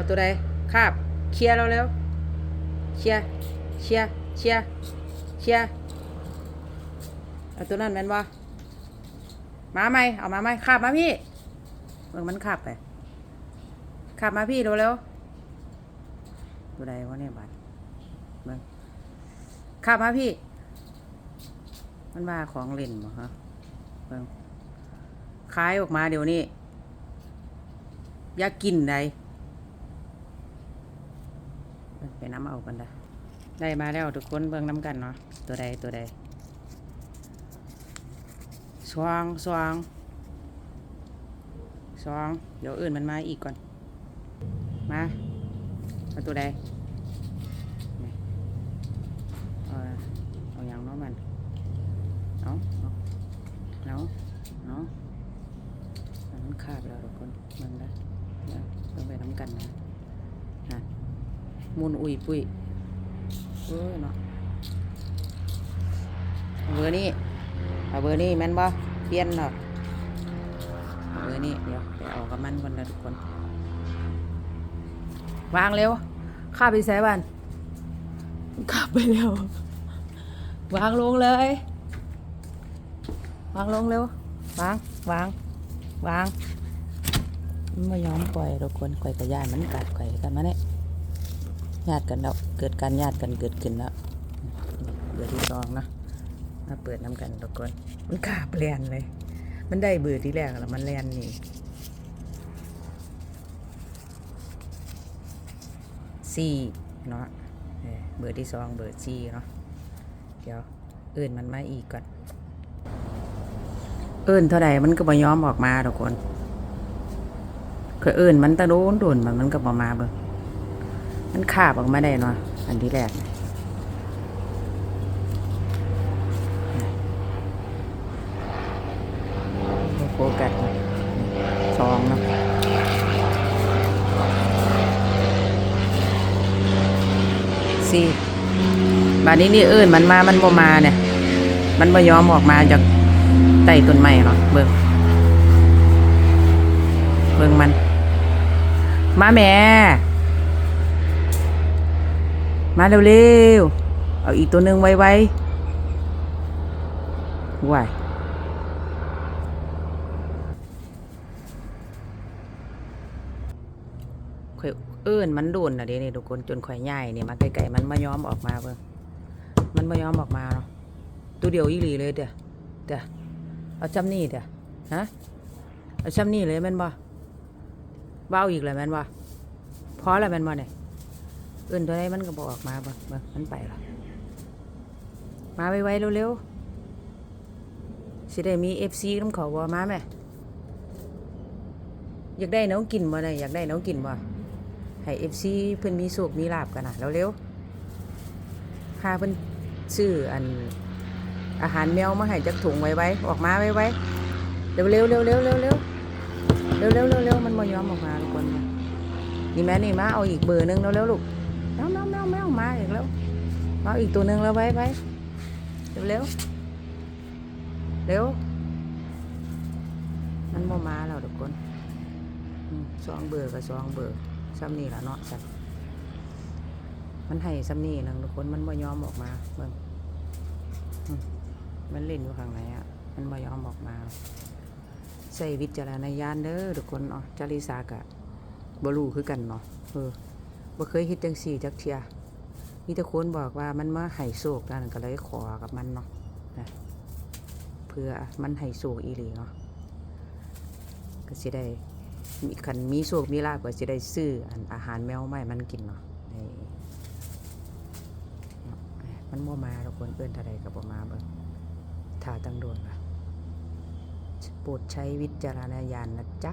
เอาตัวใดคาบเคลียร์เราเร็วเคลียร์เคลียร์เคลียร์เคลียร์เอาตัวนั้นแม่นบ่มาไหมเอามาไหมคาบมาพี่เบิ่งมันคาบไปคาบมาพี่เร็วเร็วตัวใดวะเนี่ยบัดเบิ่งคาบมาพี่ มันว่าของเล่นบ่ฮะเบิ่งขายออกมาเดี๋ยวนี้ อยากกินใดเบิ่ง ไปน้ำเอากันได้ได้มาแล้วทุกคนเบิ่งน้ำกันเนาะตัวใดตัวใดสว่างสว่างสว่างเดี๋ยวอื่นมันมาอีกก่อน มาเอาตัวใดเอาเอาอย่างน้องมันเอาเอาเอาเอามันขาดแล้วทุกคนมันนะเดี๋ยวต้องไปน้ำกันนะฮะ มุนอุ้ยปุ้ยเออเนาะเอาเบอร์นี้เอาเบอร์นี้แม่นบ่เปลี่ยนเนาะเอาเบอร์นี้เดี๋ยวไปเอากับมันก่อนนะทุกคน วางเร็วข้าไปใส่บ้านข้าไปเร็ว วางลงเลย วางลงเร็ว วาง วาง วางมันไม่ยอมปล่อยเราควรปล่อยกับญาติมันกัดไข่กันมาเนี่ย ญาติกันแล้วเกิดการญาติกันเกิดขึ้นแล้วเบื่อที่สองนะมาเปิดน้ำกันทุกคนมันขาบแลนเลย มันได้เบื่อที่แรกแล้วมันแลนนี่สี่เนาะเบอร์ที่สองเบอร์สี่เนาะเดี๋ยวเอื่นมันมาอีกก่อนเอิ้นเท่าใดมันก็บ่ยอมออกมาทุกคนคือเอิ้นมันตะโดนโดนมันมันก็บ่มาเบิ่ง มันขาบออกมาได้เนาะอันที่แรกบ่โฟกัสนะสองเนาะสี่บาดนี้นี่เอิ้นมันมา มันบ่มาเนี่ย มันบ่ยอมออกมาจากใต้ต้นไม้เนาะเบิ่งเบิ่งมัน มาแม่ มาเร็วๆ เอาอีกตัวหนึ่งไว้ไว้ว้ายข่อยเอิ้อนมันโดนนะเด้นี่ทุกคนจนข่อยใหญ่นี่มาไกลๆมันไม่ยอมออกมาเบิ่งมันไม่ยอมออกมาเนาะตัวเดียวอีหลีเลยเด้อเด้อเอาจำนี่เด้อฮะเอาจำนี่เลยแม่นบ่เบ้าอีกเลยแม่นบ่พอแล้วแม่นบ่เนี่ย อื่นตัวใดมันก็บอกออกมาบ่บ่มันไปละมาไวๆเร็วๆสิได้มี FC น้ำขาบ่มาแม่อยากได้น้องกินบ่ได้อยากได้น้องกินบ่ให้ FC เพิ่นมีโชคมีลาบกันนะเร็วๆพาเพิ่นซื้ออันอาหารแมวมาให้จักถุงไว้ไว้ออกมาไว้ไว้เร็วเร็วเร็วเร็วเร็วเร็วเร็วเร็วเร็วเร็วมันบ่ยอมออกมาทุกคนนี่แม่นี่มาเอาอีกเบอร์หนึงเร็วเร็วลูก แมวแมวแมวแมวมาอีกแล้วมาอีกตัวหนึงแล้วไว้ไว้เร็วเร็วเร็วมันบ่มาแล้วทุกคนอืมสองเบอร์กับสองเบอร์ซ้ำนี่ละเนาะจ้ะมันให้ซ้ำนี่นึงทุกคนมันบ่ยอมออกมาเบิ่งมันเล่นอยู่ข้างในอะมันไม่ยอมออกมาใส่วิจารณญาณเด้อทุกคนเนาะจาริสากะบรูคือกันเนาะเออ บ่เคยเฮ็ดจังสี่จักเทียมีแต่คนบอกว่ามันมาให้โศกนั่นก็เลยขอกับมันเนาะนะเพื่อมันให้โศกอีหลีเนาะก็สิได้มีคันมีโศกมีลาบก็สิได้ซื้ออันอาหารแมวใหม่มันกินเนาะนี่เนมันบ่มาทุกคนเอิ้นท่าใดก็บ่มาเบิ่งถ้าตั้งโดนล่ะโปรดใช้วิจารณญาณนะจ๊ะ